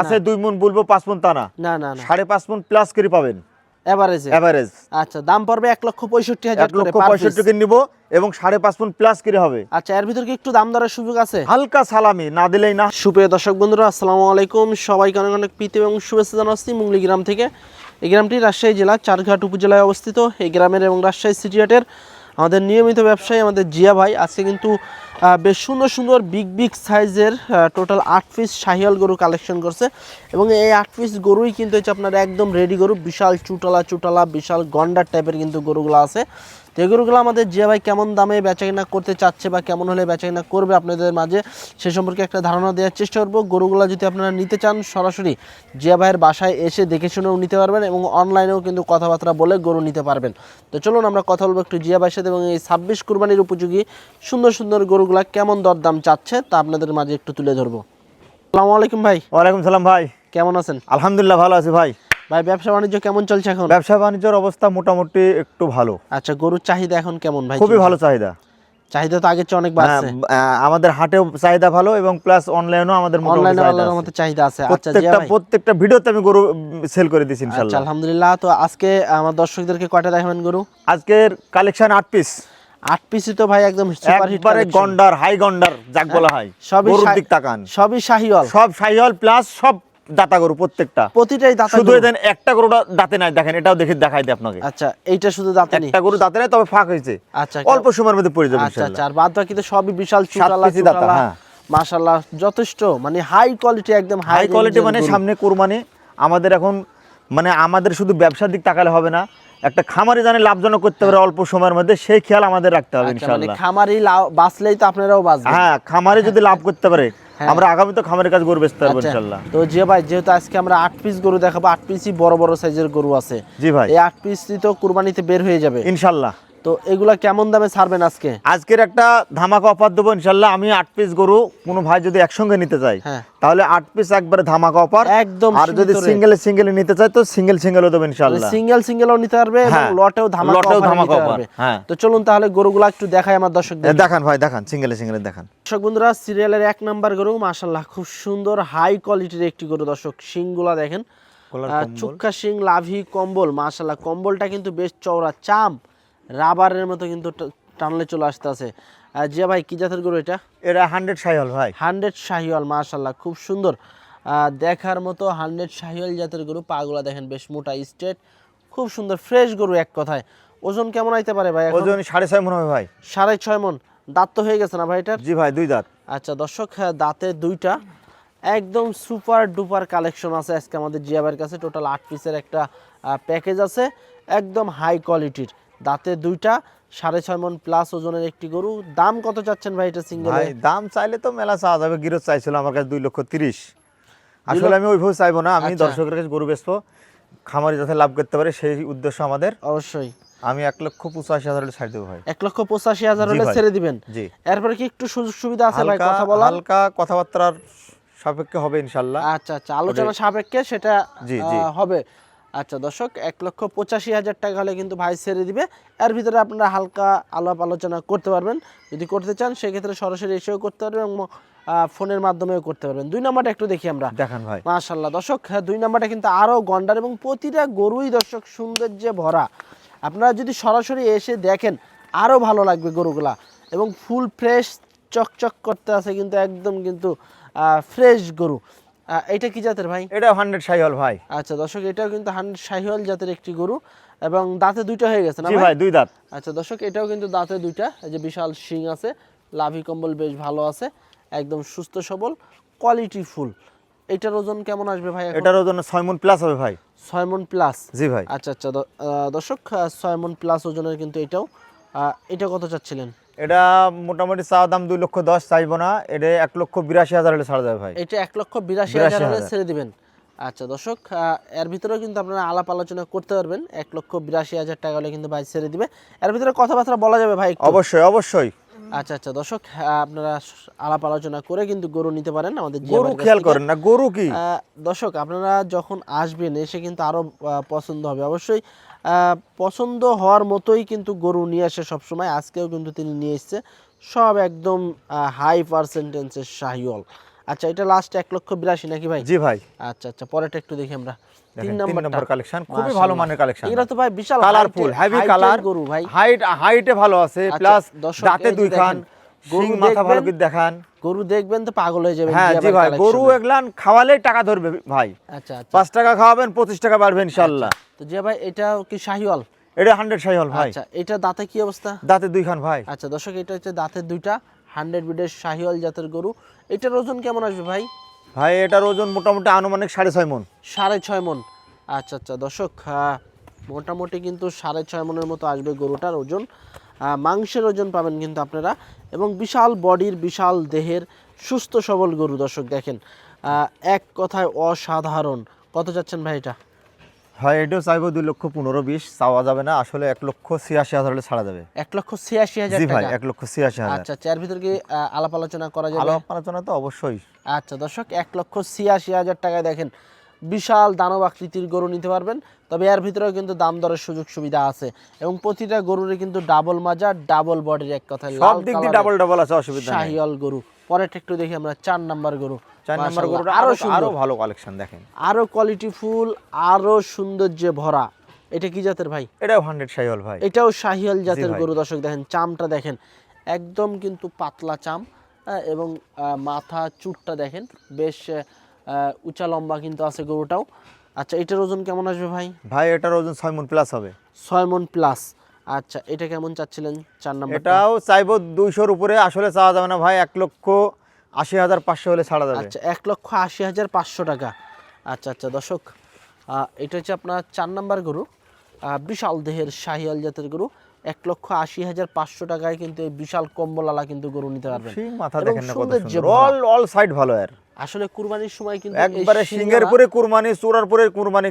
আছে দুই মন বলব পাঁচ মন তা না। না না সাড়ে পাঁচ মন প্লাস করে পাবেন। এভারেজে এভারেজ আচ্ছা দাম পড়বে এক লক্ষ পঁয়ষট্টি হাজার লক্ষ করে per piece। পঁয়ষট্টি করে নিব এবং সাড়ে পাঁচ প্লাস করে হবে। আচ্ছা এর ভিতর কি একটু দাম দরের সুযোগ আছে? হালকা সালামি না দিলেই না। সুপ্রিয় দর্শক বন্ধুরা আসসালামু আলাইকুম। সবাইকে অনেক অনেক প্রীতি এবং শুভেচ্ছা জানাচ্ছি মুঙ্গলি গ্রাম থেকে। এই গ্রামটি রাজশাহী জেলা চারঘাট উপজেলায় অবস্থিত। এই গ্রামের এবং রাজশাহী সিটি হাটের আমাদের নিয়মিত ব্যবসায়ী আমাদের জিয়া ভাই, আজকে কিন্তু বেশ সুন্দর সুন্দর বিগ বিগ সাইজের টোটাল আট পিস শাহিয়াল গরু কালেকশন করছে। এবং এই আট পিস গরুই কিন্তু হচ্ছে আপনার একদম রেডি গরু, বিশাল চুটালা চুটালা, বিশাল গন্ডার টাইপের কিন্তু গরুগুলো আছে। তো এই গরুগুলো আমাদের জিয়া ভাই কেমন দামে বেচাকেনা করতে চাচ্ছে বা কেমন হলে বেচাকেনা করবে আপনাদের মাঝে সে সম্পর্কে একটা ধারণা দেওয়ার চেষ্টা করব। গরুগুলো যদি আপনারা নিতে চান সরাসরি জিয়া ভাইয়ের বাসায় এসে দেখে শুনেও নিতে পারবেন এবং অনলাইনেও কিন্তু কথাবার্তা বলে গরু নিতে পারবেন। তো চলুন আমরা কথা বলব একটু জিয়া ভাইয়ের সাথে এবং এই ছাব্বিশ কুরবানির উপযোগী সুন্দর সুন্দর গরুগুলা কেমন দরদাম চাচ্ছে তা আপনাদের মাঝে একটু তুলে ধরবো। আসসালামু আলাইকুম ভাই। ওয়ালাইকুম সালাম ভাই। কেমন আছেন? আলহামদুলিল্লাহ ভালো আছি ভাই। ভাই ব্যবসা বাণিজ্য কেমন চলছে এখন? ব্যবসা বাণিজ্যের অবস্থা মোটামুটি একটু ভালো। আচ্ছা গরুর চাহিদা এখন কেমন ভাই খুবই ভালো চাহিদা। চাহিদা তো আগের চেয়ে অনেক হ্যাঁ, বাড়ছে আমাদের হাটেও চাহিদা ভালো এবং প্লাস অনলাইনেও আমাদের অনলাইনে মতো চাহিদা আছে। আচ্ছা প্রত্যেকটা প্রত্যেকটা ভিডিওতে আমি গরু সেল করে দিচ্ছি আচ্ছা ইনশাল্লাহ। আলহামদুলিল্লাহ। তো আজকে আমার দর্শকদেরকে কয়টা দেখাবেন গরু? আজকের কালেকশন আট পিস আট পিসই তো ভাই একদম একবারে গন্ডার হাই গন্ডার যাক বলা হয়। হ্যাঁ, সবই দিক তাকান। সবই শাহিওয়াল। সব সাইহল প্লাস সব দাতা গরু প্রত্যেকটা। প্রতিটাই দাঁত শুধু দেন একটা গরুটা দাঁতে নাই দেখেন এটাও দেখে দেখাই দেয় আপনাকে। আচ্ছা এইটা শুধু দাঁতে নেই? একটা গরু দাঁতে নাই তবে ফাঁক হয়েছে। আচ্ছা অল্প সময়ের মধ্যে পড়ে যাবে আচ্ছা আচ্ছা আর বাদ বাকি তো সবই বিশাল চুটালা চুটালা হ্যাঁ। মাশাআল্লাহ যথেষ্ট মানে হাই কোয়ালিটি একদম হাই কোয়ালিটি মানে সামনে কোরবানি আমাদের এখন মানে আমাদের শুধু ব্যবসার দিক তাকালে হবে না একটা খামারি জানে লাভজনক করতে পারে অল্প সময়ের মধ্যে সেই খেয়াল আমাদের রাখতে হবে মানে ইনশাআল্লাহ। খামারি বাঁচলেই তো আপনারাও বাঁচবেন। হ্যাঁ খামারে যদি লাভ করতে পারে আমরা আগামী তো খামারের কাজ গরু বেচতে পারব আচ্ছা, ইনশাআল্লাহ তো জি ভাই যেহেতু আজকে আমরা আট পিস গরু দেখাবো আট পিসই বড় বড় সাইজের গরু আছে। জি ভাই। এই আট পিসই তো কুরবানিতে বের হয়ে যাবে। ইনশাআল্লাহ তো এগুলা কেমন দামে ছাড়বেন আজকে? আজকের একটা ধামাকা অফার দেবো ইনশাল্লাহ। আমি আট পিস গরু কোনো ভাই যদি একসঙ্গে নিতে চাই হ্যাঁ। তাহলে আট পিস একবারে ধামাকা অফার। একদম আর যদি সিঙ্গেল সিঙ্গেল নিতে চাই তো সিঙ্গেল সিঙ্গেলও দেবো ইনশাল্লাহ। সিঙ্গেল সিঙ্গেলও নিতে পারবে হ্যাঁ, লটেও ধামাকা লটেও ধামাকা পারবে। হ্যাঁ। তো চলুন তাহলে গরুগুলা একটু দেখাই আমার দর্শকদের। দেখান ভাই দেখান সিঙ্গেলে সিঙ্গেলে দেখান। দর্শক বন্ধুরা সিরিয়ালের এক নাম্বার গরু মাশাল্লাহ খুব সুন্দর হাই কোয়ালিটির একটি গরু দর্শক। শিংগুলা দেখেন। চুক্কা শিং লাভি কম্বল মাশাল্লাহ কম্বলটা কিন্তু বেশ চওড়া চাম। রাবারের মতো কিন্তু টানলে চলে আসতে আছে জিয়া ভাই কি জাতের গরু এটা? এটা হান্ড্রেড শাহিওয়াল ভাই। হান্ড্রেড শাহিওয়াল মাশাল্লাহ খুব সুন্দর। দেখার মতো হান্ড্রেড শাহিওয়াল জাতের গরু পাগুলা দেখেন বেশ মোটা স্ট্রেট খুব সুন্দর ফ্রেশ গরু এক কথায়। ওজন কেমন আইতে পারে ভাই ওজন সাড়ে ছয় মনে হবে ভাই। সাড়ে ছয় মন। দাঁত তো হয়ে গেছে না ভাই এটা জি ভাই দুই দাঁত। আচ্ছা দর্শক হ্যাঁ, দাঁতে দুইটা। একদম সুপার ডুপার কালেকশন আছে আজকে আমাদের জিয়াবের কাছে। টোটাল আট পিসের একটা প্যাকেজ আছে। একদম হাই কোয়ালিটির দাঁতে দুইটা সাড়ে ছয় মন প্লাস ওজনের একটি গরু। দাম কত চাচ্ছেন ভাই এটা সিঙ্গেল ভাই দাম চাইলে তো মেলা চাওয়া যাবে। গিরো চাইছিল আমার কাছে দুই লক্ষ তিরিশ। আসলে আমি ওইভাবে চাইব না। আমি আচ্ছা। দর্শকের কাছে গরু বেচবো। খামারি যাতে লাভ করতে পারে সেই উদ্দেশ্য আমাদের। অবশ্যই। আমি এক লক্ষ পঁচাশি হাজার হলে ছাড় দেবো ভাই। এক লক্ষ পঁচাশি হাজার হলে ছেড়ে দিবেন? জি। এরপরে কি একটু সুযোগ সুবিধা আছে ভাই কথা বলার? হালকা কথাবার্তার সাপেক্ষে হবে ইনশাল্লাহ। আচ্ছা আচ্ছা। আলোচনা সাপেক্ষে সেটা জি, জি। হবে। আচ্ছা দর্শক এক লক্ষ পঁচাশি হাজার টাকা হলে কিন্তু ভাই ছেড়ে দিবে। এর ভিতরে আপনারা হালকা আলাপ আলোচনা করতে পারবেন। যদি করতে চান সেক্ষেত্রে সরাসরি এসেও করতে পারবেন এবং ফোনের মাধ্যমেও করতে পারবেন। দুই নম্বরটা একটু দেখি আমরা। দেখান ভাই। মাশাল্লাহ দর্শক হ্যাঁ, দুই নাম্বারটা কিন্তু আরও গন্ডার এবং প্রতিটা গরুই দর্শক সৌন্দর্যে ভরা। আপনারা যদি সরাসরি এসে দেখেন আরও ভালো লাগবে গরুগুলা। এবং ফুল ফ্রেশ চকচক করতে আছে কিন্তু একদম কিন্তু ফ্রেশ গরু। এটা কি জাতের ভাই? এটা হান্ড্রেড সাইহল ভাই। আচ্ছা দর্শক এটাও কিন্তু হান্ড্রেড শাহিওয়াল জাতের একটি গরু এবং দাঁতে দুইটা হয়ে গেছে না ভাই? দুই দাঁত। আচ্ছা দর্শক এটাও কিন্তু দাঁতে দুইটা। এই যে বিশাল শিং আছে লাভি কম্বল বেশ ভালো আছে একদম সুস্থ সবল কোয়ালিটি ফুল এটার ওজন কেমন আসবে ভাই এটার ওজন ছয় মন প্লাস হবে ভাই। ছয় মন প্লাস জি ভাই। আচ্ছা আচ্ছা দর্শক ছয় মন প্লাস ওজনের কিন্তু এটাও। এটা কত চাচ্ছিলেন? এটা মোটামুটি চা দাম দুই লক্ষ দশ চাইব না এটা এক লক্ষ বিরাশি হাজার হলে ছাড়া যাবে ভাই। এটা এক লক্ষ বিরাশি হাজার হলে ছেড়ে দিবেন। আচ্ছা দর্শক এর ভিতরেও কিন্তু আপনারা আলাপ আলোচনা করতে পারবেন। এক লক্ষ বিরাশি হাজার টাকা হলে কিন্তু ভাই ছেড়ে দিবে। এর ভিতরে কথাবার্তা বলা যাবে ভাই অবশ্যই অবশ্যই। আচ্ছা আচ্ছা দর্শক আপনারা আলাপ আলোচনা করে কিন্তু গরু নিতে পারেন আমাদের গরু খেয়াল করেন না গরু কি? দর্শক আপনারা যখন আসবেন এসে কিন্তু আরও পছন্দ হবে। অবশ্যই পছন্দ হওয়ার মতোই কিন্তু গরু নিয়ে আসে সবসময়। আজকেও কিন্তু তিনি নিয়ে এসছে। সব একদম হাই পার্সেন্টেন্সের শাহিওয়াল। আচ্ছা এটা লাস্ট এক লক্ষ বিরাশি নাকি ভাই? জি ভাই। আচ্ছা আচ্ছা পরেরটা একটু দেখি আমরা। তিন নম্বর কালেকশন খুবই ভালো মানের কালেকশন এগুলো তো ভাই বিশাল কালারফুল হেভি কালার গরু ভাই। হাইট হাইটে ভালো আছে আচ্ছা, প্লাস দাঁতে দুই খান। গরু মাথা ভালো করে দেখান। গরু দেখবেন তো পাগল হয়ে যাবে হ্যাঁ জি ভাই গরু এগুলান খাওয়ালেই টাকা ধরবে ভাই। আচ্ছা আচ্ছা। পাঁচ টাকা খাওয়াবেন পঁচিশ টাকা বাড়বে ইনশাল্লাহ। তো যে ভাই এটা কি শাহিওয়াল? এটা হান্ড্রেড হল ভাই। আচ্ছা এটা দাঁতে কি অবস্থা? দাঁতে দুই খান ভাই। আচ্ছা দর্শক এটা হচ্ছে দাঁতের দুইটা হান্ড্রেড বিডের শাহিওয়াল জাতের গরু। এটার ওজন কেমন আসবে ভাই? ভাই এটার ওজন মোটামুটি আনুমানিক সাড়ে ছয় মন। সাড়ে ছয় মন। আচ্ছা আচ্ছা দর্শক মোটামুটি কিন্তু সাড়ে ছয় মনের মতো আসবে গরুটার ওজন। মাংসের ওজন পাবেন কিন্তু আপনারা। এবং বিশাল বডির বিশাল দেহের সুস্থ সবল গরু দর্শক দেখেন। এক কথায় অসাধারণ। কত যাচ্ছেন ভাই এটা? ভাই এটাও চাইব দুই লক্ষ পনেরো বিশ। চাওয়া যাবে না আসলে এক লক্ষ ছিয়াশি হাজার হলে ছাড়া যাবে। এক লক্ষ ছিয়াশি হাজার জি ভাই এক লক্ষ ছিয়াশি হাজার। আচ্ছা চার ভিতর কি আলাপ আলোচনা করা যাবে? আলাপ আলোচনা তো অবশ্যই। আচ্ছা দর্শক এক লক্ষ ছিয়াশি হাজার টাকায় দেখেন। বিশাল দানব আকৃতির গরু নিতে পারবেন। তবে এর ভিতরেও কিন্তু দাম দরের সুযোগ সুবিধা আছে এবং প্রতিটা গরুরই কিন্তু ডাবল মাজা ডাবল বডির এক কথা সব দিক দিয়ে ডাবল ডাবল আছে অসুবিধা নেই। শাহিয়াল গরু। পরেরটা একটু দেখি আমরা চার নাম্বার গরু। চার নম্বর গরুটা আরও আরও সুন্দর। ভালো কালেকশন দেখেন। আরও কোয়ালিটি ফুল আরও সৌন্দর্যে ভরা। এটা কি জাতের ভাই? এটাও হান্ড্রেড হল ভাই। এটাও শাহিয়াল জাতের। গরু দর্শক দেখেন চামটা দেখেন একদম কিন্তু পাতলা চাম হ্যাঁ, এবং মাথা চুটটা দেখেন বেশ উঁচা লম্বা কিন্তু আছে গরুটাও। আচ্ছা এটার ওজন কেমন আসবে ভাই? ভাই এটার ওজন ছয় মন প্লাস হবে। ছয় মন প্লাস আচ্ছা এটা কেমন চাচ্ছিলেন চার নাম্বার এটাও চাইব দুইশোর উপরে আসলে চাওয়া যাবে না ভাই এক লক্ষ আশি হাজার পাঁচশো হলে ছাড়া যাবে। আচ্ছা এক লক্ষ আশি হাজার পাঁচশো টাকা। আচ্ছা আচ্ছা দর্শক এটা হচ্ছে আপনার চার নাম্বার গরু। বিশাল দেহের শাহিয়াল জাতের গরু। এক লক্ষ আশি হাজার পাঁচশো টাকায় কিন্তু এই বিশাল কম্বলালা কিন্তু গরু নিতে পারবেন। সিং মাথা দেখেন অল অল সাইড ভালো এর। আসলে কুরবানির সময় কিন্তু একবারে সিংহের পরে কুরবানি চূড়ার পরে কুরবানি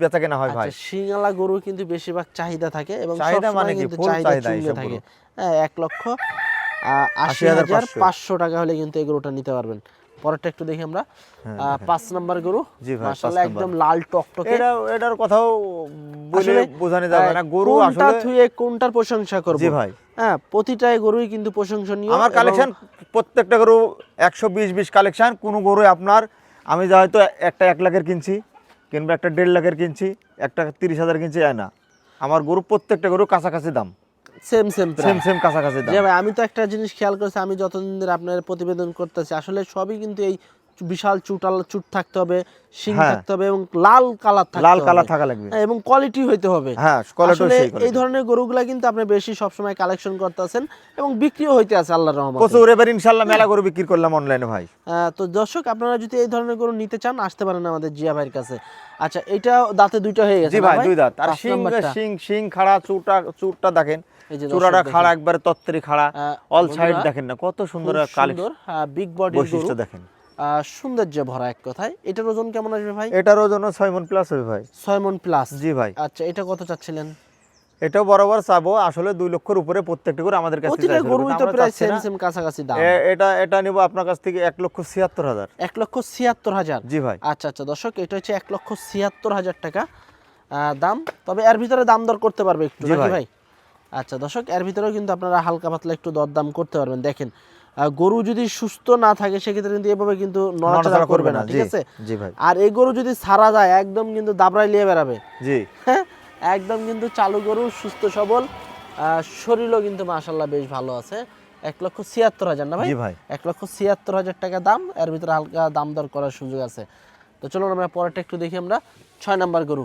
বেচা কেনা হয় ভাই। আচ্ছা, শিঙালা গরু কিন্তু বেশিরভাগ চাহিদা থাকে এবং চাহিদা মানে কি? full চাহিদা থাকে। হ্যাঁ এক লক্ষ আশি হাজার পাঁচশো। টাকা হলে কিন্তু এই গরুটা নিতে পারবেন। পরেরটা একটু দেখি আমরা। হ্যাঁ, পাঁচ নাম্বার গরু। মাশাআল্লাহ একদম লাল টকটকে। এটা এটার কথাও বলে আসলে, বোঝানো যাবে না। গরু কোনটা আসলে থুয়ে কোনটার প্রশংসা করব? জি ভাই। হ্যাঁ প্রতিটাই গরুই কিন্তু প্রশংসনীয় আমার কালেকশন প্রত্যেকটা গরু একশো বিশ বিশ কালেকশন কোনো গরু আপনার আমি যা হয়তো একটা এক লাখের কিনছি কিংবা একটা দেড় লাখের কিনছি একটা তিরিশ হাজার কিনছি না। আমার গরু প্রত্যেকটা গরু কাছাকাছি দাম। সেম সেম সেম সেম কাছাকাছি দাম। ভাই আমি তো একটা জিনিস খেয়াল করছি আমি যতদিন ধরে আপনার প্রতিবেদন করতেছি আসলে সবই কিন্তু এই বিশাল চুটাল চুট থাকতে হবে শিং হ্যাঁ। থাকতে হবে এবং লাল কালার থাকতে লাল কালার থাকা লাগবে। হ্যাঁ, এবং কোয়ালিটি হইতে হবে। হ্যাঁ আসলে এই ধরনের গরুগুলা কিন্তু আপনি বেশি সবসময় কালেকশন করতেছেন এবং বিক্রিও হইতে আছে আল্লাহর রহমতে। প্রচুর এবার ইনশাল্লাহ মেলা গরু বিক্রি করলাম অনলাইনে ভাই। তো দর্শক আপনারা যদি এই ধরনের গরু নিতে চান আসতে পারেন আমাদের জিয়া ভাইয়ের কাছে। আচ্ছা এটা দাঁতে দুইটা হয়ে গেছে জি ভাই দুই দাঁত। আর শিং। শিং শিং খাড়া চুটা চুটটা দেখেন। চূড়াটা খাড়া একবারে তত্তরি খাড়া। অল সাইড দেখেন না কত সুন্দর কালেকশন বিগ বডি গরু বৈশিষ্ট্য দেখেন। সৌন্দর্য ভরা এক কথায়। এটার ওজন কেমন আসবে ভাই? এটারও জন্য ছয় মন প্লাস হবে ভাই। ছয় মন প্লাস জি ভাই। আচ্ছা এটা কত চাচ্ছিলেন? এটাও বরাবর চাবো আসলে দুই লক্ষের উপরে প্রত্যেকটা করে আমাদের কাছে প্রতিটা গরুই তো প্রায় সেম সেম কাছাকাছি দাম। এটা এটা নিব আপনার কাছ থেকে এক লক্ষ ছিয়াত্তর হাজার। এক লক্ষ ছিয়াত্তর হাজার? জি ভাই। আচ্ছা আচ্ছা দর্শক এটা হচ্ছে এক লক্ষ ছিয়াত্তর হাজার টাকা দাম। তবে এর ভিতরে দাম দর করতে পারবে একটু নাকি ভাই। আচ্ছা দর্শক এর ভিতরেও কিন্তু আপনারা হালকা পাতলা একটু দরদাম করতে পারবেন। দেখেন গরু যদি সুস্থ না থাকে সেক্ষেত্রে কিন্তু এভাবে কিন্তু নড়াচড়া করবে না ঠিক আছে? জি ভাই। আর এই গরু যদি ছাড়া যায় একদম কিন্তু দাবড়াই নিয়ে বেড়াবে। জি। হ্যাঁ? একদম কিন্তু চালু গরু সুস্থ সবল। শরীরও কিন্তু মাশাল্লাহ বেশ ভালো আছে। এক লক্ষ ছিয়াত্তর হাজার না ভাই? ভাই। এক লক্ষ ছিয়াত্তর হাজার টাকা দাম এর ভিতরে হালকা দাম দর করার সুযোগ আছে। তো চলুন আমরা পরেরটা একটু দেখি আমরা। ছয় নাম্বার গরু।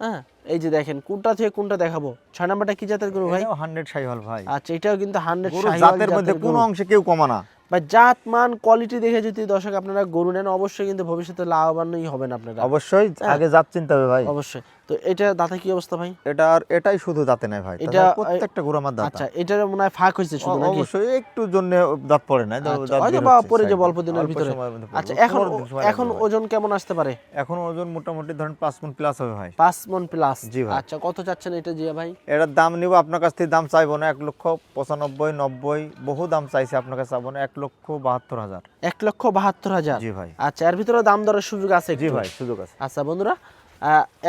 হ্যাঁ এই যে দেখেন কোনটা থেকে কোনটা দেখাবো? ছয় নাম্বারটা কি জাতের গরু ভাই? হান্ড্রেড হল ভাই। আচ্ছা এটাও কিন্তু হান্ড্রেড জাতের মধ্যে কোনো অংশে কেউ কমা না। বা জাত মান কোয়ালিটি দেখে যদি দর্শক আপনারা গরু নেন অবশ্যই কিন্তু ভবিষ্যতে লাভবানই হবেন আপনারা। অবশ্যই আগে জাত চিন্তা হবে ভাই। অবশ্যই। তো এটা দাঁতে কি অবস্থা ভাই? এটা আর এটাই শুধু দাঁতে নাই ভাই। এটা- প্রত্যেকটা গরু আমার দাঁত। আচ্ছা এটার মনে হয় ফাঁক হয়েছে শুধু নাকি? অবশ্যই একটু জন্য দাঁত পড়ে না দাঁত আচ্ছা, হয়তো বা পরে যে অল্প দিনের ভিতরে। আচ্ছা এখন এখন ওজন কেমন আসতে পারে? এখন ওজন মোটামুটি ধরেন পাঁচ মন প্লাস হবে ভাই। পাঁচ মন প্লাস জি ভাই। আচ্ছা কত চাচ্ছেন এটা জিয়া ভাই? এটার দাম নিব আপনার কাছ থেকে দাম চাইব না এক লক্ষ পঁচানব্বই নব্বই বহু দাম চাইছে আপনার কাছে চাবো না এক লক্ষ বাহাত্তর হাজার। এক লক্ষ বাহাত্তর হাজার? জি ভাই। আচ্ছা এর ভিতরে দাম দরের সুযোগ আছে জি ভাই সুযোগ আছে। আচ্ছা বন্ধুরা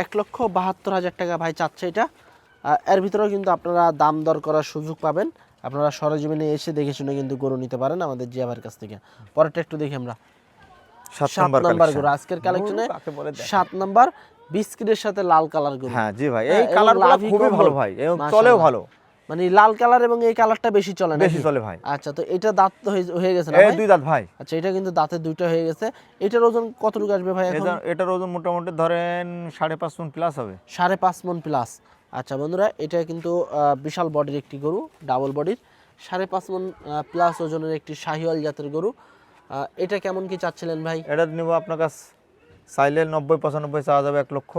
এক লক্ষ বাহাত্তর হাজার টাকা ভাই চাচ্ছে এটা। এর ভিতরেও কিন্তু আপনারা দাম দর করার সুযোগ পাবেন। আপনারা সরজমিনে এসে দেখে শুনে কিন্তু গরু নিতে পারেন আমাদের জিয়াবার কাছ থেকে। পরেরটা একটু দেখি আমরা। সাত নম্বর গরু আজকের কালেকশনে। সাত নাম্বার বিস্কিটের সাথে লাল কালার গরু। হ্যাঁ জি ভাই হ্যাঁ, এই কালার কালারগুলো খুবই ভালো ভাই এবং চলেও ভালো। মানে লাল কালার এবং এই কালারটা বেশি চলে না বেশি চলে ভাই। আচ্ছা তো এটা দাঁত হয়ে- গেছে না এই দুই দাঁত ভাই। আচ্ছা এটা কিন্তু দাঁতে দুইটা হয়ে গেছে। এটার ওজন কতটুকু আসবে ভাই এখন? এটার ওজন মোটামুটি ধরেন সাড়ে পাঁচ মন প্লাস হবে। সাড়ে পাঁচ মন প্লাস আচ্ছা বন্ধুরা এটা কিন্তু বিশাল বডির একটি গরু ডাবল বডির সাড়ে পাঁচ মন প্লাস ওজনের একটি শাহিওয়াল জাতের গরু। এটা কেমন কি চাচ্ছিলেন ভাই? এটা নিব আপনার কাছ চাইলে নব্বই পঁচানব্বই চাওয়া যাবে এক লক্ষ।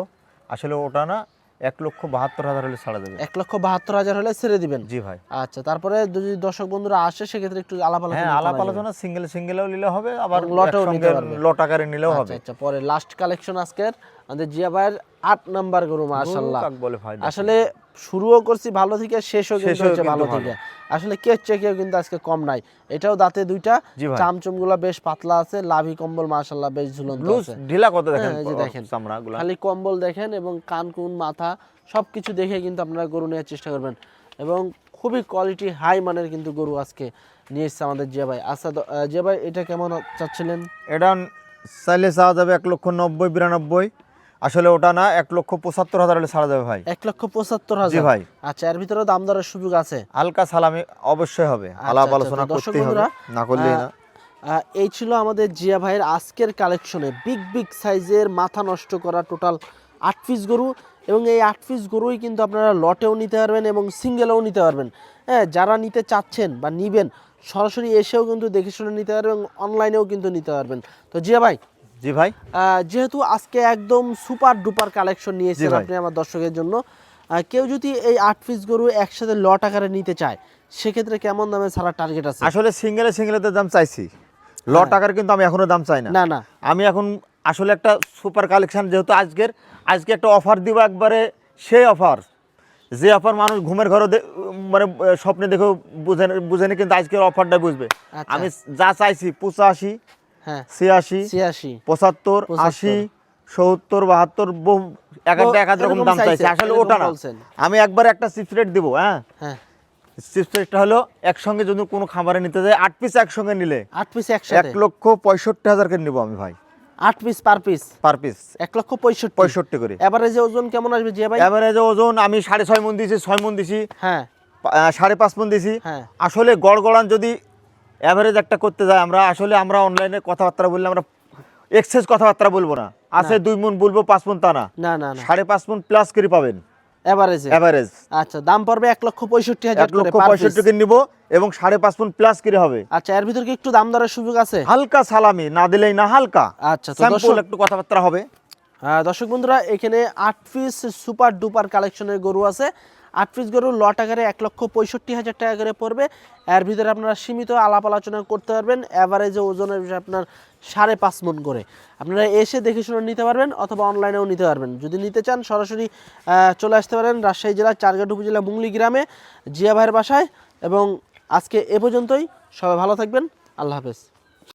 আসলে ওটা না এক লক্ষ বাহাত্তর হাজার হলে ছাড়া দেবেন এক লক্ষ বাহাত্তর হাজার হলে ছেড়ে দিবেন? জি ভাই। আচ্ছা তারপরে যদি দর্শক বন্ধুরা আসে সেক্ষেত্রে একটু আলাপ আলোচনা হ্যাঁ আলাপ আলোচনা সিঙ্গেল সিঙ্গেলও নিলে হবে আবার লটেও নিতে পারবে। লট আকারে নিলেও আচ্ছা হবে। আচ্ছা পরে লাস্ট কালেকশন আজকের আমাদের জিয়া ভাইয়ের আট নাম্বার গরু ভাই আসলে শুরুও করছি ভালো থেকে শেষও কিন্তু হচ্ছে ভালো। থেকে। আসলে কে চেকেও কিন্তু আজকে কম নাই। এটাও দাঁতে দুইটা জি। চামচুমগুলো বেশ পাতলা আছে লাভি কম্বল মাশাল্লাহ বেশ ঝুলন্ত আছে। ঢিলা কত দেখেন হ্যাঁ, এই যে দেখেন। চামড়াগুলো? খালি কম্বল দেখেন এবং কান কুন মাথা সবকিছু দেখে কিন্তু আপনারা গরু নেওয়ার চেষ্টা করবেন। এবং খুবই কোয়ালিটি হাই মানের কিন্তু গরু আজকে নিয়ে এসছে আমাদের জিয়া ভাই। আচ্ছা জিয়া ভাই এটা কেমন চাচ্ছিলেন? এটা চাইলে চাওয়া যাবে এক লক্ষ নব্বই বিরানব্বই। আসলে ওটা না এক লক্ষ পঁচাত্তর হাজার হলে ছাড়া যাবে ভাই। এক লক্ষ পঁচাত্তর হাজার? ভাই। আচ্ছা এর ভিতরে দাম দরের সুযোগ আছে? হালকা সালামি অবশ্যই হবে। আলাপ আচ্ছা, আলোচনা তো দর্শক করতেই হবে না করলেই না। এই ছিল আমাদের জিয়া ভাইয়ের আজকের কালেকশনে বিগ বিগ সাইজের মাথা নষ্ট করা টোটাল আট পিস গরু এবং এই আট পিস গরুই কিন্তু আপনারা লটেও নিতে পারবেন এবং সিঙ্গেলেও নিতে পারবেন। হ্যাঁ যারা নিতে চাচ্ছেন বা নিবেন সরাসরি এসেও কিন্তু দেখে শুনে নিতে পারবেন এবং অনলাইনেও কিন্তু নিতে পারবেন। তো জিয়া ভাই জি ভাই। যেহেতু আজকে একদম সুপার ডুপার কালেকশন নিয়েছেন। আপনি আমার দর্শকের জন্য কেউ যদি এই আট পিস গরু একসাথে লট আকারে নিতে চায় সেক্ষেত্রে কেমন দামে ছাড়া টার্গেট আছে? আসলে সিঙ্গেলে সিঙ্গেলের দাম চাইছি। লট টাকার কিন্তু আমি এখনও দাম চাই না। না না। আমি এখন আসলে একটা সুপার কালেকশন যেহেতু আজকের আজকে একটা অফার দিব একবারে সেই অফার যে অফার মানুষ ঘুমের ঘরে মানে স্বপ্নে দেখেও বুঝে বুঝেনি কিন্তু আজকের অফারটা বুঝবে। আচ্ছা। আমি যা চাইছি পঁচাশি হ্যাঁ ছিয়াশি ছিয়াশি পঁচাত্তর। আশি সত্তর বাহাত্তর বহু এক একটা এক এক রকম দাম চাইছে, আসলে ওটা না। আমি একবার একটা চিপস রেট দিব হ্যাঁ? হ্যাঁ। চিপস রেটটা হলো একসঙ্গে যদি কোনো খাবারে নিতে যায় আট পিস একসঙ্গে নিলে। আট পিস এক লক্ষ পঁয়ষট্টি হাজার করে নিবো আমি ভাই। আট piece per piece per piece এক লক্ষ পঁয়ষট্টি। পঁয়ষট্টি করে। এভারেজে ওজন কেমন আসবে জিয়া ভাই? এভারেজে ওজন আমি সাড়ে ছয় মন দিছি ছয় মন দিছি হ্যাঁ। সাড়ে পাঁচ মন দিছি হ্যাঁ। আসলে গড়গড়ান যদি অ্যাভারেজ একটা করতে যায় আমরা আসলে আমরা অনলাইনে কথাবার্তা বললে আমরা এক্সেস কথাবার্তা বলব না। আছে দুই মন বলব পাঁচ মন তা না। না না সাড়ে পাঁচ মন প্লাস করে পাবেন। এভারেজে আচ্ছা দাম পড়বে এক লক্ষ পঁয়ষট্টি হাজার এক লক্ষ পঁয়ষট্টি করে নিবো এবং সাড়ে পাঁচ মন প্লাস করে হবে। আচ্ছা এর ভিতরে কি একটু দাম দরের সুযোগ আছে? হালকা সালামি না দিলেই না হালকা। আচ্ছা স্যাম্পল একটু কথাবার্তা হবে। আহ, দর্শক বন্ধুরা এখানে আট পিস সুপার ডুপার কালেকশনের গরু আছে। আট পিস গরু লট আকারে এক লক্ষ পঁয়ষট্টি হাজার টাকা করে পড়বে। এর ভিতরে আপনারা সীমিত আলাপ আলোচনা করতে পারবেন অ্যাভারেজে ওজনের আপনার সাড়ে পাঁচ মন করে। আপনারা এসে দেখে শুনে নিতে পারবেন অথবা অনলাইনেও নিতে পারবেন। যদি নিতে চান, সরাসরি চলে আসতে পারেন রাজশাহী জেলার চারঘাট উপজেলা, মুংলি গ্রামে, জিয়া ভাইয়ের বাসায়। এবং আজকে এ পর্যন্তই। সবাই ভালো থাকবেন। আল্লাহ হাফেজ।